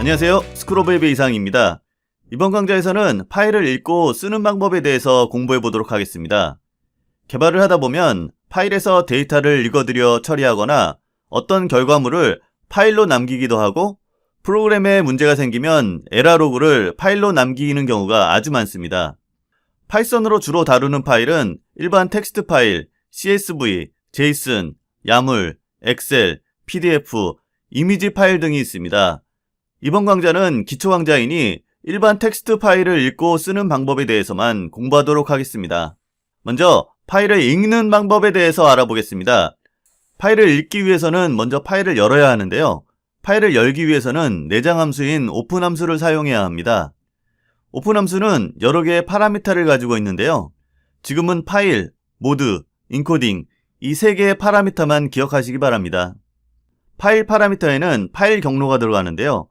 안녕하세요. 스크로브의 이상입니다. 이번 강좌에서는 파일을 읽고 쓰는 방법에 대해서 공부해 보도록 하겠습니다. 개발을 하다 보면 파일에서 데이터를 읽어들여 처리하거나 어떤 결과물을 파일로 남기기도 하고 프로그램에 문제가 생기면 에러로그를 파일로 남기는 경우가 아주 많습니다. 파이썬으로 주로 다루는 파일은 일반 텍스트 파일, CSV, JSON, 야물, 엑셀, PDF, 이미지 파일 등이 있습니다. 이번 강좌는 기초 강좌이니 일반 텍스트 파일을 읽고 쓰는 방법에 대해서만 공부하도록 하겠습니다. 먼저 파일을 읽는 방법에 대해서 알아보겠습니다. 파일을 읽기 위해서는 먼저 파일을 열어야 하는데요. 파일을 열기 위해서는 내장 함수인 오픈 함수를 사용해야 합니다. 오픈 함수는 여러 개의 파라미터를 가지고 있는데요. 지금은 파일, 모드, 인코딩 이 세 개의 파라미터만 기억하시기 바랍니다. 파일 파라미터에는 파일 경로가 들어가는데요.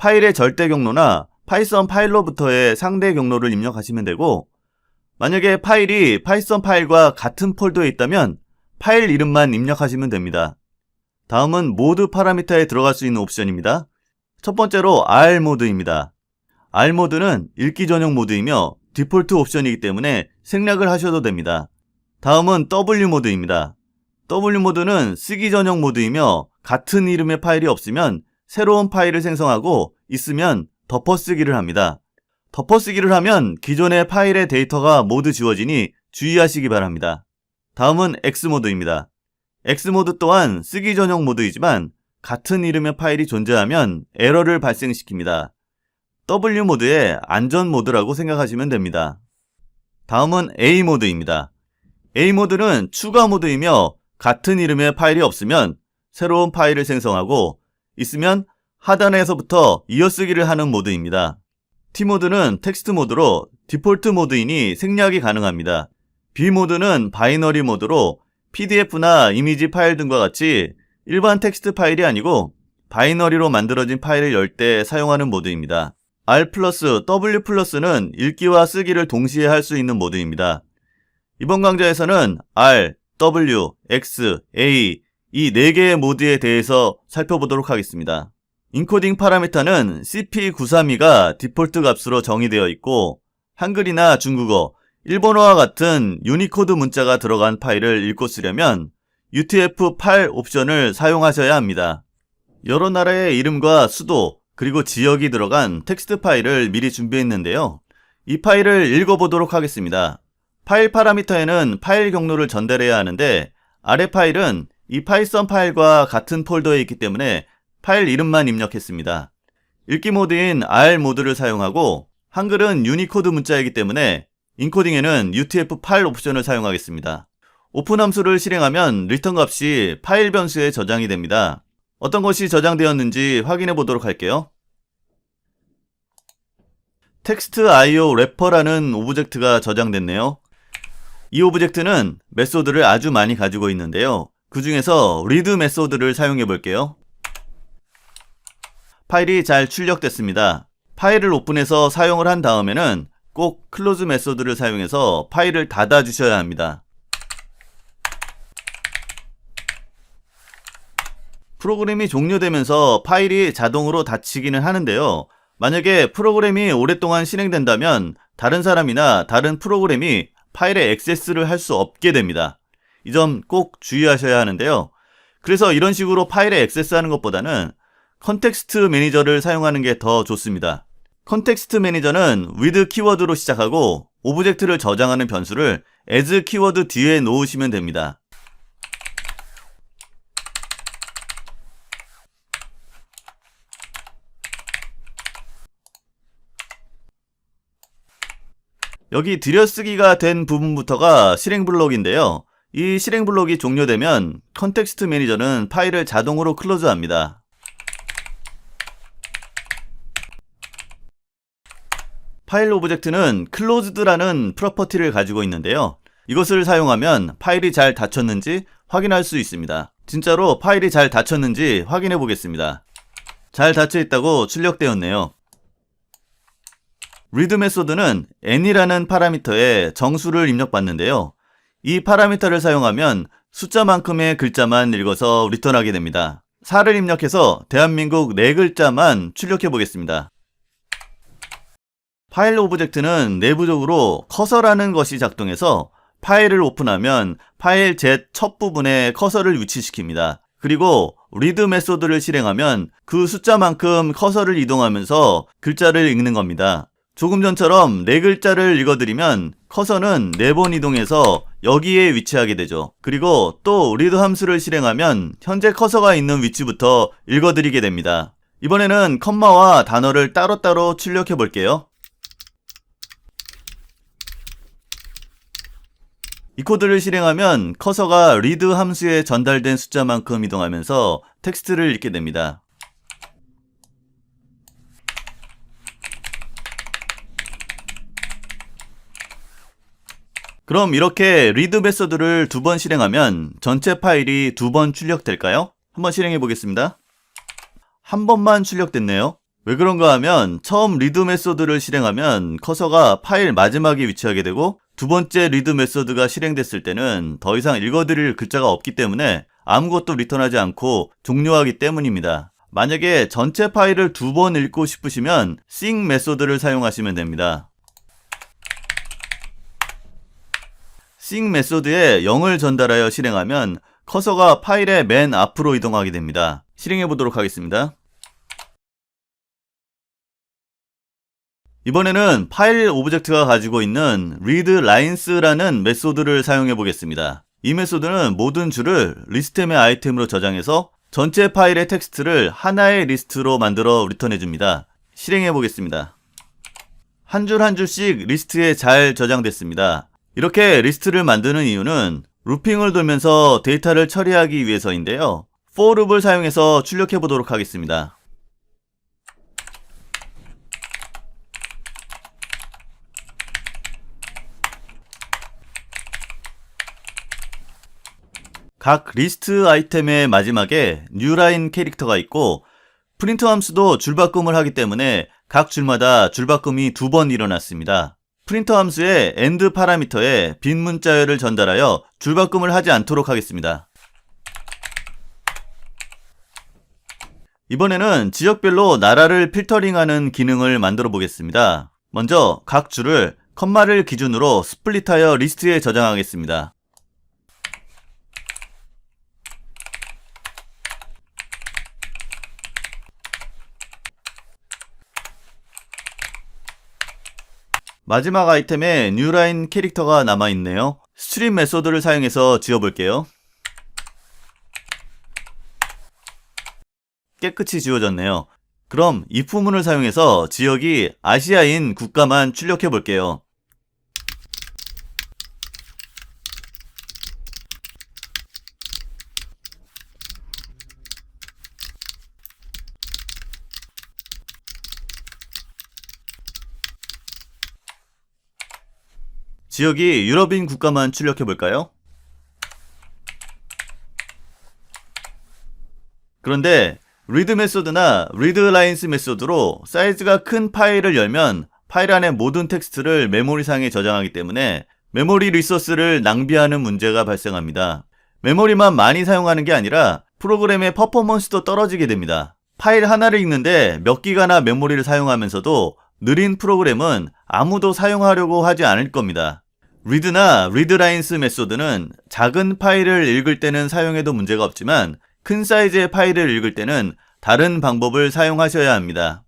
파일의 절대 경로나 파이썬 파일로부터의 상대 경로를 입력하시면 되고 만약에 파일이 파이썬 파일과 같은 폴더에 있다면 파일 이름만 입력하시면 됩니다. 다음은 모드 파라미터에 들어갈 수 있는 옵션입니다. 첫 번째로 R 모드입니다. R 모드는 읽기 전용 모드이며 디폴트 옵션이기 때문에 생략을 하셔도 됩니다. 다음은 W 모드입니다. W 모드는 쓰기 전용 모드이며 같은 이름의 파일이 없으면 새로운 파일을 생성하고 있으면 덮어쓰기를 합니다. 덮어쓰기를 하면 기존의 파일의 데이터가 모두 지워지니 주의하시기 바랍니다. 다음은 X 모드입니다. X 모드 또한 쓰기 전용 모드이지만 같은 이름의 파일이 존재하면 에러를 발생시킵니다. W 모드의 안전 모드라고 생각하시면 됩니다. 다음은 A 모드입니다. A 모드는 추가 모드이며 같은 이름의 파일이 없으면 새로운 파일을 생성하고 있으면 하단에서부터 이어쓰기를 하는 모드입니다. T 모드는 텍스트 모드로 디폴트 모드이니 생략이 가능합니다. B 모드는 바이너리 모드로 PDF나 이미지 파일 등과 같이 일반 텍스트 파일이 아니고 바이너리로 만들어진 파일을 열 때 사용하는 모드입니다. R 플러스 W 플러스는 읽기와 쓰기를 동시에 할 수 있는 모드입니다. 이번 강좌에서는 R, W, X, A 이네 개의 모드에 대해서 살펴보도록 하겠습니다. 인코딩 파라미터는 CP932가 디폴트 값으로 정의되어 있고 한글이나 중국어, 일본어와 같은 유니코드 문자가 들어간 파일을 읽고 쓰려면 UTF-8 옵션을 사용하셔야 합니다. 여러 나라의 이름과 수도, 그리고 지역이 들어간 텍스트 파일을 미리 준비했는데요. 이 파일을 읽어보도록 하겠습니다. 파일 파라미터에는 파일 경로를 전달해야 하는데 아래 파일은 이 파이썬 파일과 같은 폴더에 있기 때문에 파일 이름만 입력했습니다. 읽기 모드인 R 모드를 사용하고 한글은 유니코드 문자이기 때문에 인코딩에는 UTF-8 옵션을 사용하겠습니다. 오픈 함수를 실행하면 리턴 값이 파일 변수에 저장이 됩니다. 어떤 것이 저장되었는지 확인해 보도록 할게요. 텍스트 IO 래퍼라는 오브젝트가 저장됐네요. 이 오브젝트는 메소드를 아주 많이 가지고 있는데요. 그 중에서 read 메소드를 사용해 볼게요. 파일이 잘 출력됐습니다. 파일을 오픈해서 사용을 한 다음에는 꼭 close 메소드를 사용해서 파일을 닫아 주셔야 합니다. 프로그램이 종료되면서 파일이 자동으로 닫히기는 하는데요. 만약에 프로그램이 오랫동안 실행된다면 다른 사람이나 다른 프로그램이 파일에 액세스를 할 수 없게 됩니다. 이 점 꼭 주의하셔야 하는데요. 그래서 이런 식으로 파일에 액세스하는 것보다는 컨텍스트 매니저를 사용하는 게 더 좋습니다. 컨텍스트 매니저는 with 키워드로 시작하고 오브젝트를 저장하는 변수를 as 키워드 뒤에 놓으시면 됩니다. 여기 들여쓰기가 된 부분부터가 실행 블록인데요. 이 실행 블록이 종료되면 컨텍스트 매니저는 파일을 자동으로 클로즈합니다. 파일 오브젝트는 closed라는 프로퍼티를 가지고 있는데요. 이것을 사용하면 파일이 잘 닫혔는지 확인할 수 있습니다. 진짜로 파일이 잘 닫혔는지 확인해 보겠습니다. 잘 닫혀 있다고 출력되었네요. read 메소드는 n이라는 파라미터에 정수를 입력받는데요. 이 파라미터를 사용하면 숫자만큼의 글자만 읽어서 리턴하게 됩니다. 4를 입력해서 대한민국 네 글자만 출력해 보겠습니다. 파일 오브젝트는 내부적으로 커서라는 것이 작동해서 파일을 오픈하면 파일 Z 첫 부분에 커서를 위치시킵니다. 그리고 리드 메소드를 실행하면 그 숫자만큼 커서를 이동하면서 글자를 읽는 겁니다. 조금 전처럼 네 글자를 읽어드리면 커서는 네 번 이동해서 여기에 위치하게 되죠. 그리고 또 리드 함수를 실행하면 현재 커서가 있는 위치부터 읽어드리게 됩니다. 이번에는 컴마와 단어를 따로따로 출력해 볼게요. 이 코드를 실행하면 커서가 리드 함수에 전달된 숫자만큼 이동하면서 텍스트를 읽게 됩니다. 그럼 이렇게 리드 메서드를 두 번 실행하면 전체 파일이 두 번 출력될까요? 한번 실행해 보겠습니다. 한 번만 출력됐네요. 왜 그런가 하면 처음 리드 메소드를 실행하면 커서가 파일 마지막에 위치하게 되고 두 번째 리드 메소드가 실행됐을 때는 더 이상 읽어드릴 글자가 없기 때문에 아무것도 리턴하지 않고 종료하기 때문입니다. 만약에 전체 파일을 두 번 읽고 싶으시면 sing 메소드를 사용하시면 됩니다. Sing 메소드에 0을 전달하여 실행하면 커서가 파일의 맨 앞으로 이동하게 됩니다. 실행해 보도록 하겠습니다. 이번에는 파일 오브젝트가 가지고 있는 readlines라는 메소드를 사용해 보겠습니다. 이 메소드는 모든 줄을 리스템의 아이템으로 저장해서 전체 파일의 텍스트를 하나의 리스트로 만들어 리턴해 줍니다. 실행해 보겠습니다. 한 줄 한 줄씩 리스트에 잘 저장됐습니다. 이렇게 리스트를 만드는 이유는 루핑을 돌면서 데이터를 처리하기 위해서인데요. for 룹을 사용해서 출력해 보도록 하겠습니다. 각 리스트 아이템의 마지막에 뉴라인 캐릭터가 있고 프린트 함수도 줄바꿈을 하기 때문에 각 줄마다 줄바꿈이 두 번 일어났습니다. 프린터 함수의 end 파라미터에 빈 문자열을 전달하여 줄바꿈을 하지 않도록 하겠습니다. 이번에는 지역별로 나라를 필터링하는 기능을 만들어 보겠습니다. 먼저 각 줄을 컴마를 기준으로 스플릿하여 리스트에 저장하겠습니다. 마지막 아이템에 뉴라인 캐릭터가 남아있네요. 스트림 메소드를 사용해서 지워볼게요. 깨끗이 지워졌네요. 그럼 이 부문을 사용해서 지역이 아시아인 국가만 출력해 볼게요. 지역이 유럽인 국가만 출력해 볼까요? 그런데 read 메소드나 read lines 메소드로 사이즈가 큰 파일을 열면 파일 안의 모든 텍스트를 메모리상에 저장하기 때문에 메모리 리소스를 낭비하는 문제가 발생합니다. 메모리만 많이 사용하는 게 아니라 프로그램의 퍼포먼스도 떨어지게 됩니다. 파일 하나를 읽는데 몇 기가나 메모리를 사용하면서도 느린 프로그램은 아무도 사용하려고 하지 않을 겁니다. Read나 readlines 메소드는 작은 파일을 읽을 때는 사용해도 문제가 없지만 큰 사이즈의 파일을 읽을 때는 다른 방법을 사용하셔야 합니다.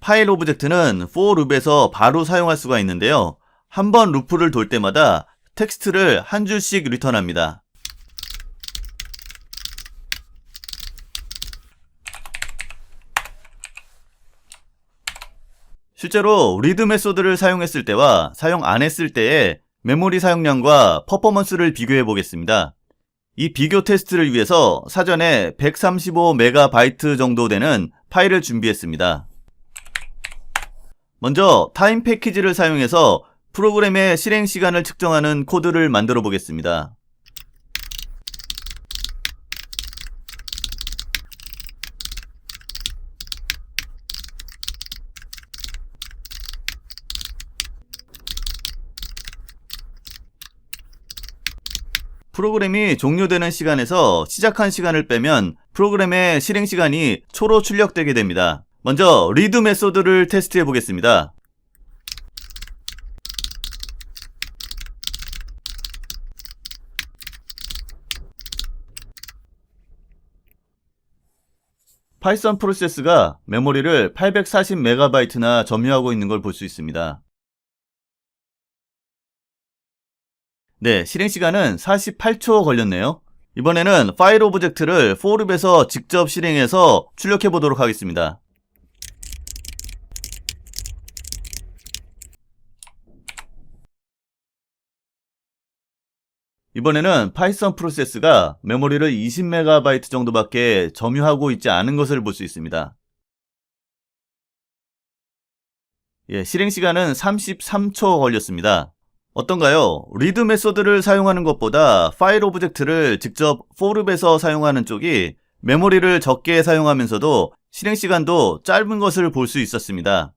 파일 오브젝트는 for 룹에서 바로 사용할 수가 있는데요. 한 번 루프를 돌 때마다 텍스트를 한 줄씩 리턴합니다. 실제로 리드 메소드를 사용했을 때와 사용 안 했을 때의 메모리 사용량과 퍼포먼스를 비교해 보겠습니다. 이 비교 테스트를 위해서 사전에 135MB 정도 되는 파일을 준비했습니다. 먼저 타임 패키지를 사용해서 프로그램의 실행 시간을 측정하는 코드를 만들어 보겠습니다. 프로그램이 종료되는 시간에서 시작한 시간을 빼면 프로그램의 실행 시간이 초로 출력되게 됩니다. 먼저 리드 메소드를 테스트해 보겠습니다. 파이썬 프로세스가 메모리를 840MB나 점유하고 있는 걸 볼 수 있습니다. 네, 실행 시간은 48초 걸렸네요. 이번에는 파일 오브젝트를 포룹에서 직접 실행해서 출력해 보도록 하겠습니다. 이번에는 파이썬 프로세스가 메모리를 20MB 정도밖에 점유하고 있지 않은 것을 볼 수 있습니다. 예, 실행 시간은 33초 걸렸습니다. 어떤가요? 리드 메소드를 사용하는 것보다 파일 오브젝트를 직접 포룹에서 사용하는 쪽이 메모리를 적게 사용하면서도 실행 시간도 짧은 것을 볼 수 있었습니다.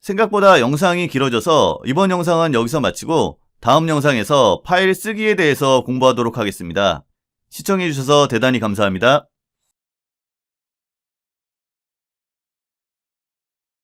생각보다 영상이 길어져서 이번 영상은 여기서 마치고 다음 영상에서 파일 쓰기에 대해서 공부하도록 하겠습니다. 시청해주셔서 대단히 감사합니다.